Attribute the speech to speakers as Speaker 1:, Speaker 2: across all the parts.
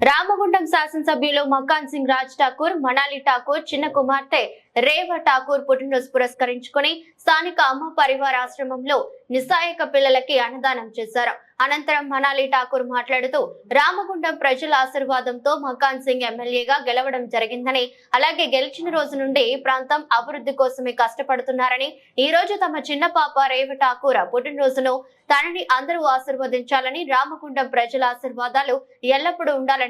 Speaker 1: రామగుండం శాసనసభ్యులు మకాన్ సింగ్ రాజ్ ఠాకూర్ మనాలి ఠాకూర్ చిన్న కుమార్తె రేవ ఠాకూర్ పుట్టినరోజు పురస్కరించుకుని స్థానిక అమ్మ పరివార ఆశ్రమంలో నిస్సాయక పిల్లలకి అన్నదానం చేశారు. అనంతరం మనాలి ఠాకూర్ మాట్లాడుతూ రామగుండం ప్రజల ఆశీర్వాదంతో మకాన్ సింగ్ ఎమ్మెల్యేగా గెలవడం జరిగిందని అలాగే గెలిచిన రోజు నుండి ఈ ప్రాంతం అభివృద్ధి కోసమే కష్టపడుతున్నారని ఈ రోజు తమ చిన్న పాప రేవ ఠాకూర్ పుట్టినరోజును తనని అందరూ ఆశీర్వదించాలని రామగుండం ప్రజల ఆశీర్వాదాలు ఎల్లప్పుడూ ఉండాలని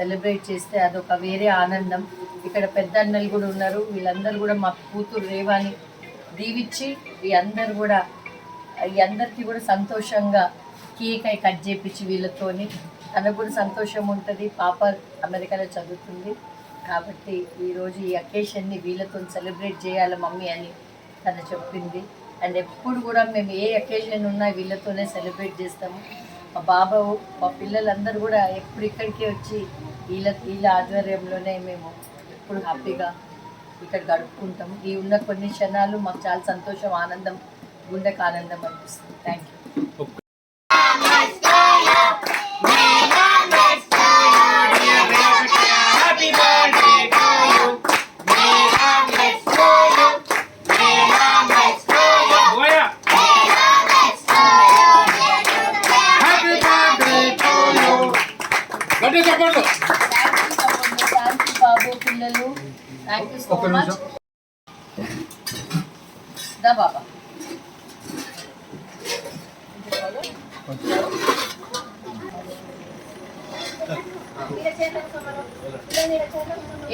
Speaker 2: సెలబ్రేట్ చేస్తే అదొక వేరే ఆనందం. ఇక్కడ పెద్ద అన్నలు కూడా ఉన్నారు. వీళ్ళందరూ కూడా మా కూతురు రేవాని దీవిచ్చి ఈ అందరు కూడా ఈ అందరికీ కూడా సంతోషంగా కేక్ అయి కట్ చేపించి వీళ్ళతోని. తనకు కూడా సంతోషం ఉంటుంది. పాప అమెరికాలో చదువుతుంది. కాబట్టి ఈరోజు ఈ అకేషన్ని వీళ్ళతో సెలబ్రేట్ చేయాలి మమ్మీ అని తను చెప్పింది. అండ్ ఎప్పుడు కూడా మేము ఏ అకేషన్ ఉన్నా వీళ్ళతోనే సెలబ్రేట్ చేస్తాము. మా బాబు మా పిల్లలందరూ కూడా ఎప్పుడు ఇక్కడికే వచ్చి వీళ్ళ వీళ్ళ ఆధ్వర్యంలోనే మేము ఎప్పుడు హ్యాపీగా ఇక్కడ గడుపుకుంటాం ఈ ఉన్న కొన్ని క్షణాలు మాకు చాలా సంతోషం ఆనందం గుండెకు ఆనందం అనిపిస్తుంది థ్యాంక్ యూ
Speaker 3: పోయా యు గట్టి చెప్పండి
Speaker 2: థ్యాంక్ యూ బాబు పిల్లలు. Thank
Speaker 3: you
Speaker 2: so
Speaker 3: much.
Speaker 2: దా బాబా.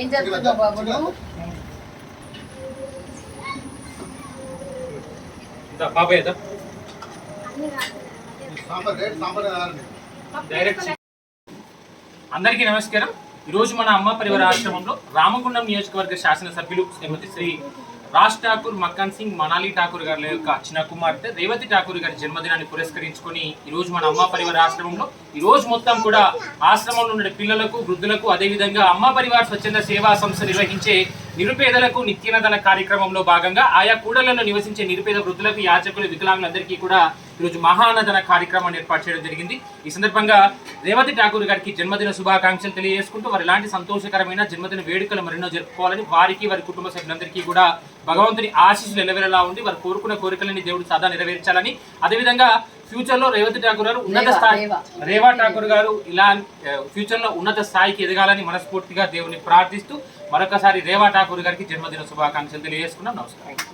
Speaker 2: ఏం జరుగుతుందో బాబు
Speaker 3: బాబాయ్ అందరికీ నమస్కారం. ఈరోజు మన అమ్మ పరివార ఆశ్రమంలో రామగుండం నియోజకవర్గ శాసనసభ్యులు శ్రీమతి శ్రీ రాజ్ ఠాకూర్ మక్కన్ సింగ్ మనాలి ఠాకూర్ గారి యొక్క చిన్న కుమార్తె రేవతి ఠాకూర్ గారి జన్మదినాన్ని పురస్కరించుకొని ఈ రోజు మన అమ్మ పరివార ఆశ్రమంలో ఈ రోజు మొత్తం కూడా ఆశ్రమంలో ఉండే పిల్లలకు వృద్ధులకు అదేవిధంగా అమ్మ పరివార్ స్వచ్ఛంద సేవా సంస్థ నిర్వహించే నిరుపేదలకు నిత్యనదన కార్యక్రమంలో భాగంగా ఆయా కూడలలో నివసించే నిరుపేద వృద్ధులకు యాచకులు వికలాంగులందరికీ కూడా ఈరోజు మహానదన కార్యక్రమాన్ని ఏర్పాటు చేయడం జరిగింది. ఈ సందర్భంగా రేవతి ఠాకూర్ గారికి జన్మదిన శుభాకాంక్షలు తెలియజేసుకుంటూ వారు ఎలాంటి సంతోషకరమైన జన్మదిన వేడుకలు మరెన్నో జరుపుకోవాలని వారికి వారి కుటుంబ సభ్యులందరికీ కూడా భగవంతుని ఆశీస్సులు ఎల్లవేళలా ఉండి వారు కోరుకున్న కోరికలని దేవుడు సదా నెరవేర్చాలని. అదేవిధంగా ఫ్యూచర్లో రేవతి ఠాకూర్ గారు ఉన్నత స్థాయి
Speaker 2: రేవా.
Speaker 3: రేవా ఠాకూర్ గారు ఇలా ఫ్యూచర్లో ఉన్నత స్థాయికి ఎదగాలని మనస్ఫూర్తిగా దేవుని ప్రార్థిస్తూ మరొకసారి రేవా ఠాకూర్ గారికి జన్మదిన శుభాకాంక్షలు తెలియజేసుకున్నాం. నమస్కారం.